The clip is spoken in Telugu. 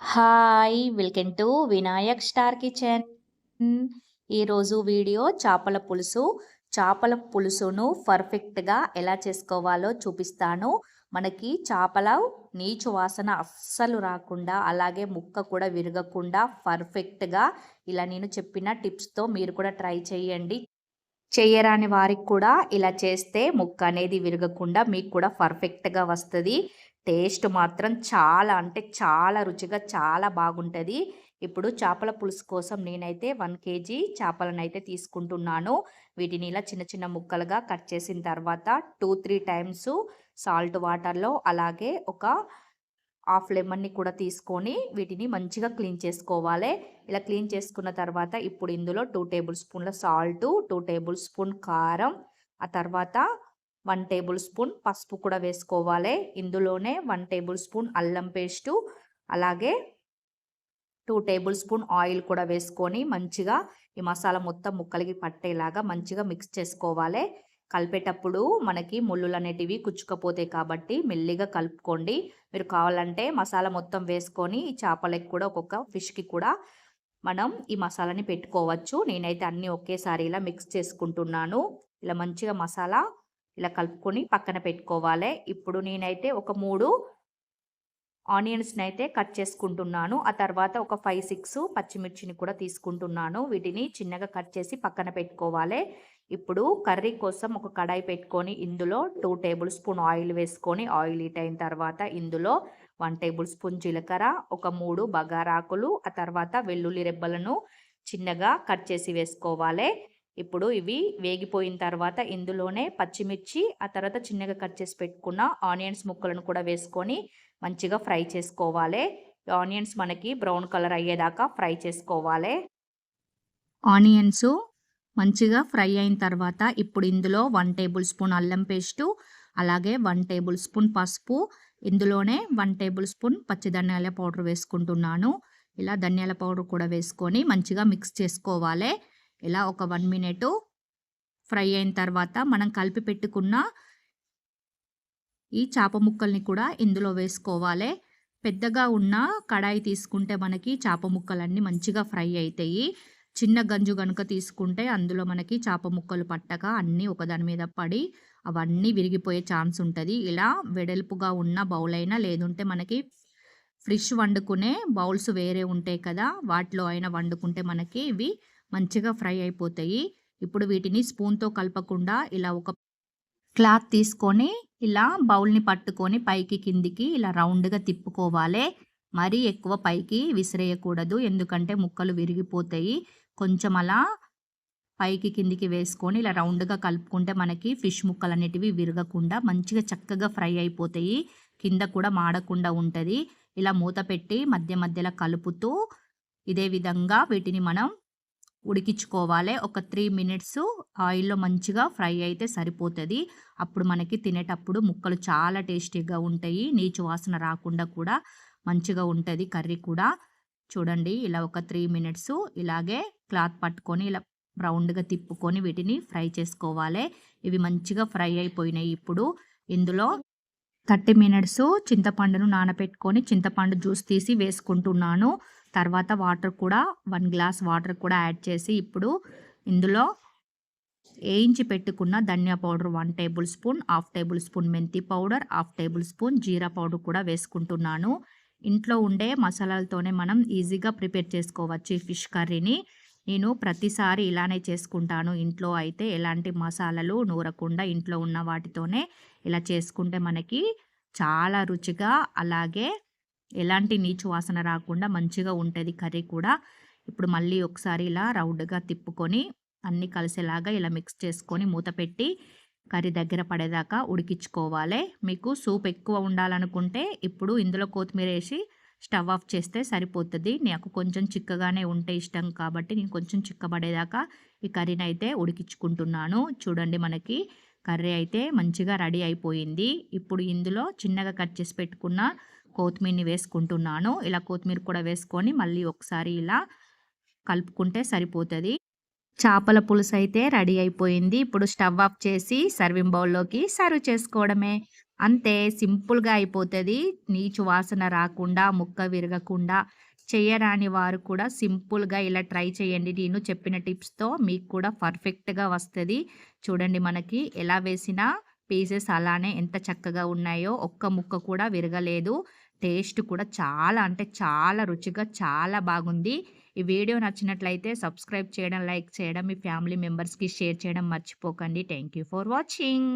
Hi welcome to Vinayak star kitchen ఈరోజు వీడియో చేపల పులుసు. చేపల పులుసును పర్ఫెక్ట్గా ఎలా చేసుకోవాలో చూపిస్తాను. మనకి చేపల నీచు వాసన అస్సలు రాకుండా అలాగే ముక్క కూడా విరగకుండా పర్ఫెక్ట్గా ఇలా నేను చెప్పిన టిప్స్తో మీరు కూడా ట్రై చేయండి. చేయరాని వారికి కూడా ఇలా చేస్తే ముక్క అనేది విరగకుండా మీకు కూడా పర్ఫెక్ట్గా వస్తుంది. టేస్ట్ మాత్రం చాలా అంటే చాలా రుచిగా చాలా బాగుంటుంది. ఇప్పుడు చేపల పులుసు కోసం నేనైతే వన్ కేజీ చేపలను అయితే తీసుకుంటున్నాను. వీటిని ఇలా చిన్న చిన్న ముక్కలుగా కట్ చేసిన తర్వాత టూ త్రీ టైమ్స్ సాల్ట్ వాటర్లో అలాగే ఒక హాఫ్ లెమన్ని కూడా తీసుకొని వీటిని మంచిగా క్లీన్ చేసుకోవాలి. ఇలా క్లీన్ చేసుకున్న తర్వాత ఇప్పుడు ఇందులో టూ టేబుల్ స్పూన్ల సాల్ట్ టూ టేబుల్ స్పూన్ కారం ఆ తర్వాత వన్ టేబుల్ స్పూన్ పసుపు కూడా వేసుకోవాలి. ఇందులోనే వన్ టేబుల్ స్పూన్ అల్లం పేస్టు అలాగే టూ టేబుల్ స్పూన్ ఆయిల్ కూడా వేసుకొని మంచిగా ఈ మసాలా మొత్తం ముక్కలకి పట్టేలాగా మంచిగా మిక్స్ చేసుకోవాలి. కలిపేటప్పుడు మనకి ముళ్ళులు అనేటివి కుచ్చుకపోతాయి కాబట్టి మెల్లిగా కలుపుకోండి. మీరు కావాలంటే మసాలా మొత్తం వేసుకొని ఈ చేపలకి కూడా ఒక్కొక్క ఫిష్కి కూడా మనం ఈ మసాలాని పెట్టుకోవచ్చు. నేనైతే అన్నీ ఒకేసారి ఇలా మిక్స్ చేసుకుంటున్నాను. ఇలా మంచిగా మసాలా ఇలా కలుపుకొని పక్కన పెట్టుకోవాలి. ఇప్పుడు నేనైతే ఒక మూడు ఆనియన్స్ని అయితే కట్ చేసుకుంటున్నాను. ఆ తర్వాత ఒక ఫైవ్ సిక్స్ పచ్చిమిర్చిని కూడా తీసుకుంటున్నాను. వీటిని చిన్నగా కట్ చేసి పక్కన పెట్టుకోవాలి. ఇప్పుడు కర్రీ కోసం ఒక కడాయి పెట్టుకొని ఇందులో టూ టేబుల్ స్పూన్ ఆయిల్ వేసుకొని ఆయిల్ హీట్ అయిన తర్వాత ఇందులో వన్ టేబుల్ స్పూన్ జీలకర్ర ఒక మూడు బగారాకులు ఆ తర్వాత వెల్లుల్లి రెబ్బలను చిన్నగా కట్ చేసి వేసుకోవాలి. ఇప్పుడు ఇవి వేగిపోయిన తర్వాత ఇందులోనే పచ్చిమిర్చి ఆ తర్వాత చిన్నగా కట్ చేసి పెట్టుకున్న ఆనియన్స్ ముక్కలను కూడా వేసుకొని మంచిగా ఫ్రై చేసుకోవాలి. ఆనియన్స్ మనకి బ్రౌన్ కలర్ అయ్యేదాకా ఫ్రై చేసుకోవాలి. ఆనియన్స్ మంచిగా ఫ్రై అయిన తర్వాత ఇప్పుడు ఇందులో వన్ టేబుల్ స్పూన్ అల్లం పేస్టు అలాగే వన్ టేబుల్ స్పూన్ పసుపు ఇందులోనే వన్ టేబుల్ స్పూన్ పచ్చి ధనియాల పౌడర్ వేసుకుంటున్నాను. ఇలా ధనియాల పౌడర్ కూడా వేసుకొని మంచిగా మిక్స్ చేసుకోవాలి. ఇలా ఒక వన్ మినిట్ ఫ్రై అయిన తర్వాత మనం కలిపి పెట్టుకున్న ఈ చేప ముక్కల్ని కూడా ఇందులో వేసుకోవాలి. పెద్దగా ఉన్న కడాయి తీసుకుంటే మనకి చేప ముక్కలన్నీ మంచిగా ఫ్రై అవుతాయి చిన్న గంజు కనుక తీసుకుంటే అందులో మనకి చేప ముక్కలు పట్టక అన్నీ ఒకదాని మీద పడి అవన్నీ విరిగిపోయే ఛాన్స్ ఉంటుంది. ఇలా వెడల్పుగా ఉన్న బౌల్ అయినా లేదంటే మనకి ఫ్రిష్ వండుకునే బౌల్స్ వేరే ఉంటాయి కదా వాటిలో అయినా వండుకుంటే మనకి ఇవి మంచిగా ఫ్రై అయిపోతాయి. ఇప్పుడు వీటిని స్పూన్తో కలపకుండా ఇలా ఒక క్లాత్ తీసుకొని ఇలా బౌల్ని పట్టుకొని పైకి కిందికి ఇలా రౌండ్గా తిప్పుకోవాలి. మరీ ఎక్కువ పైకి విసిరేయకూడదు. ఎందుకంటే ముక్కలు విరిగిపోతాయి. కొంచెం అలా పైకి కిందికి వేసుకొని ఇలా రౌండ్గా కలుపుకుంటే మనకి ఫిష్ ముక్కలు అనేటివి విరగకుండా మంచిగా చక్కగా ఫ్రై అయిపోతాయి. కింద కూడా మాడకుండా ఉంటుంది. ఇలా మూత పెట్టి మధ్య మధ్యలో కలుపుతూ ఇదే విధంగా వీటిని మనం ఉడికించుకోవాలి. ఒక త్రీ మినిట్స్ ఆయిల్లో మంచిగా ఫ్రై అయితే సరిపోతుంది. అప్పుడు మనకి తినేటప్పుడు ముక్కలు చాలా టేస్టీగా ఉంటాయి. నీచు వాసన రాకుండా కూడా మంచిగా ఉంటుంది కర్రీ కూడా. చూడండి ఇలా ఒక త్రీ మినిట్స్ ఇలాగే క్లాత్ పట్టుకొని ఇలా రౌండ్గా తిప్పుకొని వీటిని ఫ్రై చేసుకోవాలి. ఇవి మంచిగా ఫ్రై అయిపోయినాయి ఇప్పుడు. ఇందులో థర్టీ మినిట్స్ చింతపండును నానబెట్టుకొని చింతపండు జ్యూస్ తీసి వేసుకుంటున్నాను. తర్వాత వాటర్ కూడా వన్ గ్లాస్ వాటర్ కూడా యాడ్ చేసి ఇప్పుడు ఇందులో వేయించి పెట్టుకున్న ధనియా powder one tablespoon half tablespoon మెంతి పౌడర్ హాఫ్ టేబుల్ స్పూన్ జీరా పౌడర్ కూడా వేసుకుంటున్నాను. ఇంట్లో ఉండే మసాలాలతోనే మనం ఈజీగా ప్రిపేర్ చేసుకోవచ్చు ఈ ఫిష్ కర్రీని. నేను ప్రతిసారి ఇలానే చేసుకుంటాను. ఇంట్లో అయితే ఎలాంటి మసాలాలు నూరకుండా ఇంట్లో ఉన్న వాటితోనే ఇలా చేసుకుంటే మనకి చాలా రుచిగా అలాగే ఎలాంటి నీచు వాసన రాకుండా మంచిగా ఉంటుంది కర్రీ కూడా. ఇప్పుడు మళ్ళీ ఒకసారి ఇలా రౌండ్గా తిప్పుకొని అన్నీ కలిసేలాగా ఇలా మిక్స్ చేసుకొని మూత పెట్టి కర్రీ దగ్గర పడేదాకా ఉడికించుకోవాలి. మీకు సూప్ ఎక్కువ ఉండాలనుకుంటే ఇప్పుడు ఇందులో కొత్తిమీర వేసి స్టవ్ ఆఫ్ చేస్తే సరిపోతుంది. నాకు కొంచెం చిక్కగానే ఉంటే ఇష్టం కాబట్టి నేను కొంచెం చిక్కబడేదాకా ఈ కర్రీని అయితే ఉడికించుకుంటున్నాను. చూడండి మనకి కర్రీ అయితే మంచిగా రెడీ అయిపోయింది. ఇప్పుడు ఇందులో చిన్నగా కట్ చేసి పెట్టుకున్న కొత్తిమీరని వేసుకుంటున్నాను. ఇలా కొత్తిమీర కూడా వేసుకొని మళ్ళీ ఒకసారి ఇలా కలుపుకుంటే సరిపోతుంది. చేపల పులుసు అయితే రెడీ అయిపోయింది. ఇప్పుడు స్టవ్ ఆఫ్ చేసి సర్వింగ్ బౌల్లోకి సర్వ్ చేసుకోవడమే. అంతే సింపుల్‌గా అయిపోతుంది నీచు వాసన రాకుండా, ముక్క విరగకుండా చేయరాని వారు కూడా సింపుల్‌గా ఇలా ట్రై చేయండి. నేను చెప్పిన టిప్స్‌తో మీకు కూడా పర్ఫెక్ట్‌గా వస్తుంది చూడండి మనకి ఎలా వేసినా పీసెస్ అలానే ఎంత చక్కగా ఉన్నాయో ఒక్క ముక్క కూడా విరగలేదు. టేస్ట్ కూడా చాలా అంటే చాలా రుచిగా చాలా బాగుంది. ఈ వీడియో నచ్చినట్లయితే సబ్స్క్రైబ్ చేయడం, లైక్ చేయడం, మీ ఫ్యామిలీ మెంబర్స్‌కి షేర్ చేయడం మర్చిపోకండి. Thank you for watching.